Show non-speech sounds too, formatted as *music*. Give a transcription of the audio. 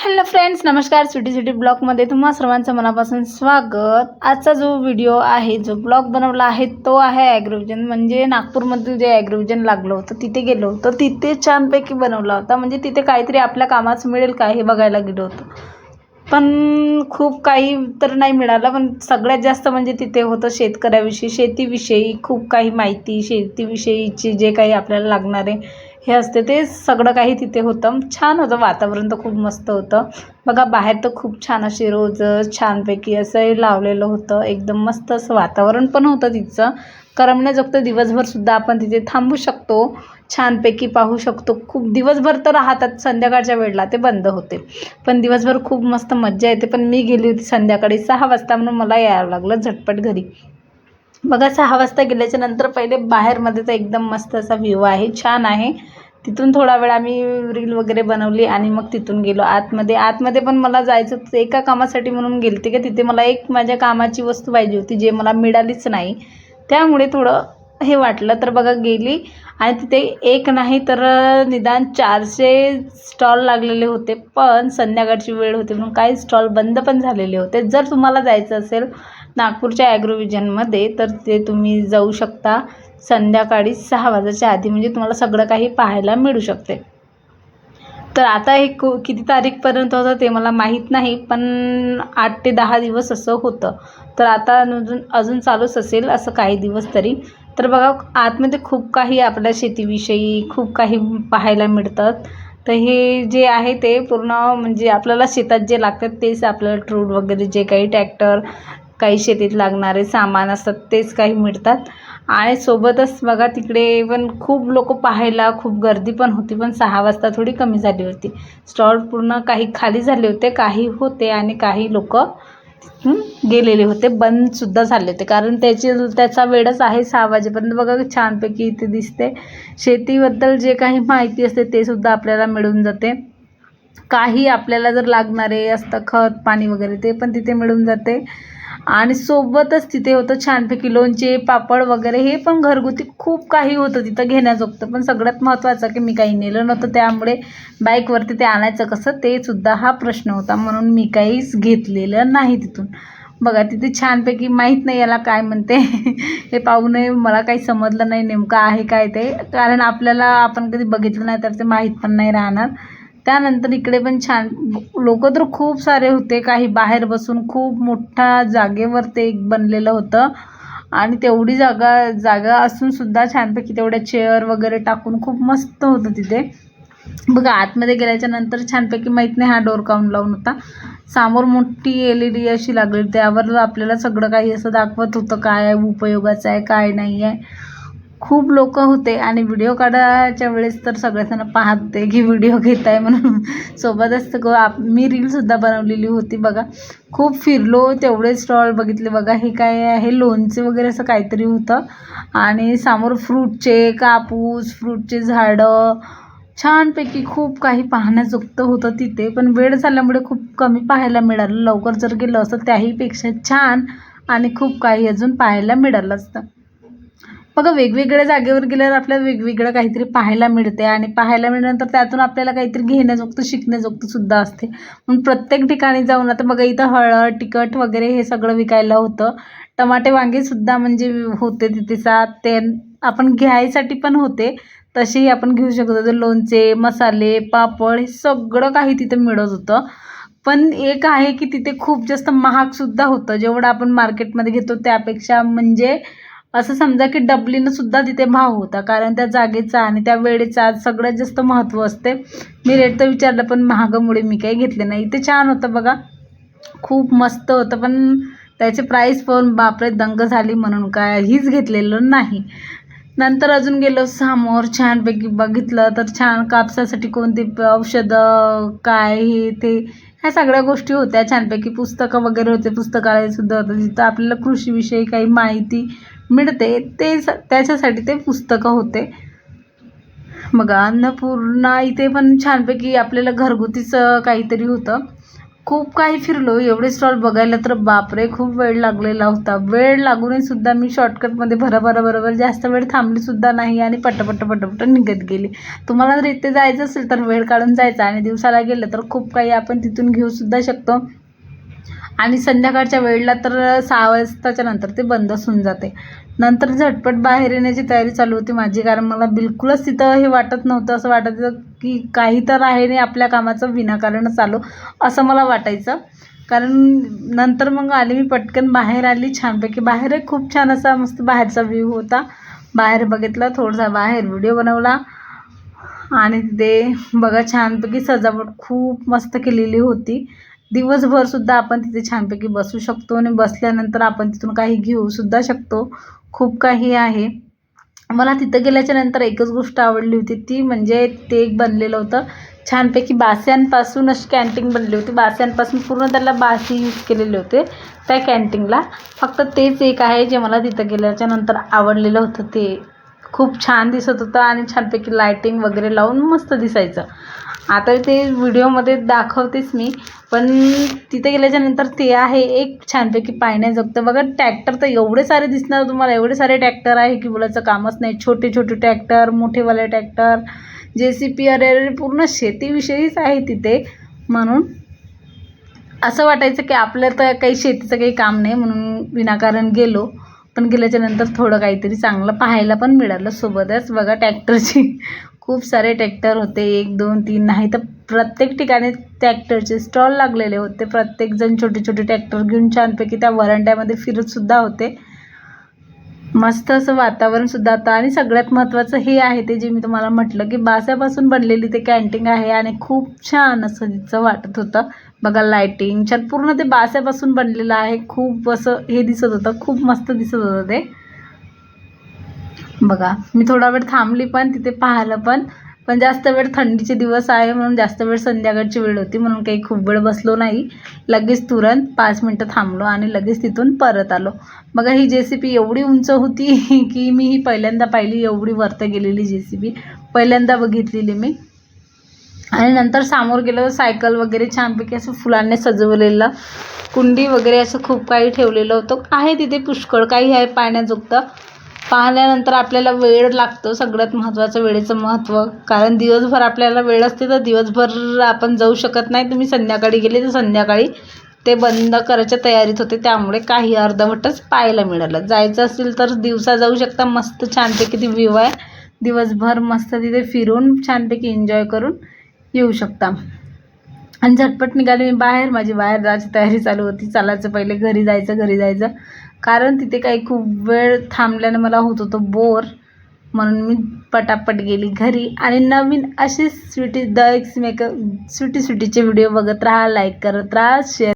Hello friends नमस्कार city city ब्लॉगमध्ये तुम्हा सर्वांचं मनापासून स्वागत. आजचा जो व्हिडिओ आहे जो ब्लॉग बनवला आहे तो आहे ॲग्रोविजन म्हणजे नागपूरमधील जे ॲग्रोविजन लागलं होतं तिथे गेलो होतो. तिथे छानपैकी बनवला होता. म्हणजे तिथे काहीतरी आपल्या कामाचं मिळेल का हे बघायला गेलो होतो. पण खूप काही तर नाही मिळालं. पण सगळ्यात जास्त म्हणजे तिथे होतं शेतकऱ्याविषयी शेतीविषयी खूप काही माहिती शेतीविषयीचे जे काही आपल्याला लागणारे हे असते ते सगळं काही तिथे होतं. छान होतं वातावरण तर खूप मस्त होतं. बघा बाहेर तर खूप छान असे रोज छानपैकी असं लावलेलं होतं. एकदम मस्त असं वातावरण पण होतं तिथचं करमण्याजोगतं दिवसभरसुद्धा आपण तिथे थांबू शकतो. छानपैकी पाहू शकतो. खूप दिवसभर तर राहतात संध्याकाळच्या वेळेला ते बंद होते. पण दिवसभर खूप मस्त मज्जा येते. पण मी गेली होती संध्याकाळी सहा वाजता म्हणून मला यावं लागलं झटपट घरी. बघा सहा वाजता गेल्याच्यानंतर पहिले बाहेरमध्ये तर एकदम मस्त असा व्ह्यू आहे. छान आहे. तिथून थोडा वेळ आम्ही रील वगैरे बनवली आणि मग तिथून गेलो. आतमध्ये आतमध्ये पण मला जायचं होतं. एका कामासाठी म्हणून गेलते का तिथे मला एक माझ्या कामाची वस्तू पाहिजे होती जे मला मिळालीच नाही. त्यामुळे थोडं हे वाटलं. तर बघा गेली आणि तिथे एक नाही तर निदान चारशे स्टॉल लागलेले होते. पण संध्याकाळची वेळ होती म्हणून काही स्टॉल बंद पण झालेले होते. जर तुम्हाला जायचं असेल नागपूरच्या ॲग्रोविजनमध्ये तर ते तुम्ही जाऊ शकता संध्याकाळी सहा वाजायच्या आधी म्हणजे तुम्हाला सगळं काही पाहायला मिळू शकते. तर आता हे को किती तारीखपर्यंत होतं ते मला माहीत नाही पण आठ ते दहा दिवस असं होतं. तर आता अजून अजून चालूच असेल असं काही दिवस तरी. तर बघा आतमध्ये खूप काही आपल्या शेतीविषयी खूप काही पाहायला मिळतात. तर हे जे आहे ते पूर्ण म्हणजे आपल्याला शेतात जे लागतात तेच आपल्याला ट्रूड वगैरे जे काही ट्रॅक्टर काही शेतीत लागणारे सामान असतात तेच काही मिळतात. आणि सोबतच बघा तिकडे पण खूप लोक पाहायला खूप गर्दी पण होती पण सहा वाजता थोडी कमी झाली होती. स्टॉल पूर्ण काही खाली झाले होते काही होते आणि काही लोक गेलेले होते. बंदसुद्धा झाले होते. कारण त्याची त्याचा वेळच आहे सहा वाजेपर्यंत. बघा छानपैकी इथे दिसते. शेतीबद्दल जे काही माहिती असते ते सुद्धा आपल्याला मिळून जाते. काही आपल्याला जर लागणारे असतं खत पाणी वगैरे ते पण तिथे मिळून जाते. आणि सोबतच तिथे होतं छानपैकी लोणचे पापड वगैरे हे पण घरगुती खूप काही होतं तिथं घेण्याजोगतं. पण सगळ्यात महत्त्वाचं की मी काही नेलं नव्हतं त्यामुळे बाईकवरती ते आणायचं कसं ते सुद्धा हा प्रश्न होता. म्हणून मी काहीच घेतलेलं नाही तिथून. बघा तिथे छानपैकी माहीत नाही याला काय म्हणते. हे पाहू नये मला काही समजलं नाही नेमकं आहे काय ते. कारण आपल्याला आपण कधी बघितलं नाही तर ते माहीत पण नाही राहणार. त्यानंतर इकडे पण छान लोक तर खूप सारे होते काही बाहेर बसून खूप मोठ्या जागेवर ते एक बनलेलं होतं. आणि तेवढी जागा जागा असून सुद्धा छानपैकी तेवढ्या चेअर वगैरे टाकून खूप मस्त होतं तिथे. बघा आतमध्ये गेल्याच्यानंतर छानपैकी माहीत नाही हा डोर काऊन लावून होता. समोर मोठी एल ई डी अशी लागली त्यावर आपल्याला सगळं काही असं दाखवत होतं काय आहे उपयोगाचं आहे काय नाही आहे खूप लोक होते आणि व्हिडिओ काढायच्या वेळेस तर सगळेजण पाहत होते की व्हिडिओ घेत आहे म्हणून. सोबतच ग आप मी रीलसुद्धा बनवलेली होती बघा. खूप फिरलो तेवढे स्टॉल बघितले. बघा हे काय आहे? लोणचे वगैरे असं काहीतरी होतं. आणि समोर फ्रूटचे कापूस फ्रूटचे झाडं. छानपैकी खूप काही पाहण्याजोगतं होतं तिथे. पण वेळ झाल्यामुळे खूप कमी पाहायला मिळालं. लवकर जर गेलं असतं त्याहीपेक्षा छान आणि खूप काही अजून पाहायला मिळालं असतं. बघा वेगवेगळ्या जागेवर गेल्यावर आपल्याला वेगवेगळं काहीतरी पाहायला मिळते आणि पाहायला मिळाल्यानंतर त्यातून आपल्याला काहीतरी घेण्याजोगतं शिकण्याजोगतं सुद्धा असते. म्हणून प्रत्येक ठिकाणी जाऊन आता बघा इथं हळद तिखट वगैरे हे सगळं विकायला होतं. टमाटे वांगेसुद्धा म्हणजे होते तिथे सात ते आपण घ्यायसाठी पण होते. तसेही आपण घेऊ शकत होतो. लोणचे मसाले पापड हे सगळं काही तिथे मिळत होतं. पण एक आहे की तिथे खूप जास्त महागसुद्धा होतं. जेवढं आपण मार्केटमध्ये घेतो त्यापेक्षा म्हणजे असं समजा की डबलीनं सुद्धा तिथे भाव होता कारण त्या जागेचा आणि त्या वेळेचा सगळ्यात जास्त महत्त्व असते. मी रेट तर विचारलं पण महागामुळे मी काही घेतले नाही. इथे छान होतं बघा. खूप मस्त होतं पण त्याचे प्राईस पण बापरे दंग झाली म्हणून काय? हीच घेतलेलं नाही. नंतर अजून गेलो समोर छानपैकी बघितलं तर छान कापसासाठी कोणती औषधं काय हे ते ह्या सगळ्या गोष्टी होत्या. छानपैकी पुस्तकं वगैरे होते पुस्तकालयसुद्धा होतं. तिथं आपल्याला कृषीविषयी काही माहिती मिळते ते स त्याच्यासाठी ते पुस्तकं होते. मग अन्नपूर्णा इथे पण छानपैकी आपल्याला घरगुतीच काहीतरी होतं. खूप काही फिरलो एवढे स्टॉल बघायला तर बापरे खूप वेळ लागलेला होता. वेळ लागूनही सुद्धा मी शॉर्टकटमध्ये भराभराबरोबर जास्त वेळ थांबलीसुद्धा नाही आणि पटपट पटपट निघत गेली. तुम्हाला जर इथे जायचं असेल तर वेळ काढून जायचा आणि दिवसाला गेलं तर खूप काही आपण तिथून घेऊसुद्धा शकतो. आणि संध्याकाळच्या वेळेला तर सहा वाजताच्या नंतर ते बंदच होऊन जाते. नंतर झटपट बाहेर येण्याची तयारी चालू होती माझी कारण मला बिलकुलच तिथं हे वाटत नव्हतं. असं वाटत की काही तर आहे नाही आपल्या कामाचं विनाकारण चालू असं मला वाटायचं. कारण नंतर मग आली मी पटकन बाहेर आली छानपैकी. बाहेर खूप छान असा मस्त बाहेरचा व्ह्यू होता. बाहेर बघितला थोडासा बाहेर व्हिडिओ बनवला. आणि तिथे बघा छानपैकी सजावट खूप मस्त केलेली होती. दिवसभर सुद्धा आपण तिथे छानपैकी बसू शकतो आणि बसल्यानंतर आपण तिथून काही घेऊ सुद्धा शकतो. खूप काही आहे. मला तिथं गेल्याच्यानंतर एकच गोष्ट आवडली होती ती म्हणजे ते एक बनलेलं होतं. छानपैकी बास्यांपासून अशी कॅन्टीन बनली होती. बास्यांपासून पूर्ण त्याला बासी यूज केलेले होते त्या कॅन्टीनला फक्त तेच एक आहे जे मला तिथं गेल्याच्यानंतर आवडलेलं होतं ते. खूप छान दिसत होतं आणि छानपैकी लायटिंग वगैरे लावून मस्त दिसायचं. आता ते व्हिडिओमध्ये दाखवतेच मी पण तिथे गेल्याच्यानंतर ते आहे एक छानपैकी पाहण्याजोगतं बघा टॅक्टर तर एवढे सारे दिसणार तुम्हाला एवढे सारे टॅक्टर आहे की बोलायचं कामच नाही. छोटे छोटे टॅक्टर मोठेवाले टॅक्टर जे सी पी अरे पूर्ण शेतीविषयीच आहे तिथे. म्हणून असं वाटायचं की आपलं तर काही शेतीचं काही काम नाही म्हणून विनाकारण गेलो. पण गेल्याच्यानंतर थोडं काहीतरी चांगलं पाहायला पण मिळालं सोबतच. बघा टॅक्टरची खूप सारे ट्रॅक्टर होते एक दोन तीन नाही तर प्रत्येक ठिकाणी ट्रॅक्टरचे स्टॉल लागलेले होते. प्रत्येकजण छोटे छोटे ट्रॅक्टर घेऊन छानपैकी त्या वरांड्यामध्ये फिरतसुद्धा होते. मस्त असं वातावरणसुद्धा होतं. आणि सगळ्यात महत्त्वाचं हे आहे ते जे मी तुम्हाला म्हटलं की बास्यापासून बनलेली ते कॅन्टीन आहे आणि खूप छान असं तिचं वाटत होतं. बघा लायटिंग छान. पूर्ण ते बास्यापासून बनलेलं आहे. खूप असं हे दिसत होतं. खूप मस्त दिसत होतं ते. बघा मी थोडा वेळ थांबली पण तिथे पाहिलं पण पण जास्त वेळ थंडीचे दिवस आहे म्हणून जास्त वेळ संध्याकाळची वेळ होती म्हणून काही खूप वेळ बसलो नाही. लगेच तुरंत पाच मिनटं थांबलो आणि लगेच तिथून परत आलो. बघा ही जे सी पी एवढी उंच होती *laughs* की मी ही पहिल्यांदा पाहिली एवढी वरतं गेलेली जे सी पी पहिल्यांदा बघितलेली मी. आणि नंतर समोर गेलं सायकल वगैरे छानपैकी असं फुलांनी सजवलेलं. कुंडी वगैरे असं खूप काही ठेवलेलं होतं. आहे तिथे पुष्कळ काही आहे पाहण्याजोगतं पाहिल्यानंतर आपल्याला वेळ लागतो सगळ्यात महत्त्वाचं वेळेचं महत्त्व. कारण दिवसभर आपल्याला वेळ असते तर दिवसभर आपण जाऊ शकत नाही. तुम्ही संध्याकाळी गेले तर संध्याकाळी ते बंद करायच्या तयारीत होते. त्यामुळे काही अर्धवटच पाहायला मिळालं. जायचं असेल तर दिवसा जाऊ शकता. मस्त छानपैकी ती व्ह्यू आहे. दिवसभर मस्त तिथे फिरून छानपैकी एन्जॉय करून येऊ शकता. आणि झटपट निघाली मी बाहेर. माझी बाहेर जायची तयारी चालू होती. चालायचं पहिले घरी जायचं घरी जायचं. कारण तिथे काही खूप वेळ थांबल्यानं मला होत होतं बोर. म्हणून मी पटापट गेली घरी. आणि नवीन अशीच Sweety the X makeup Sweety स्वीटीचे video बघत राहा लाईक करत राहा शेअर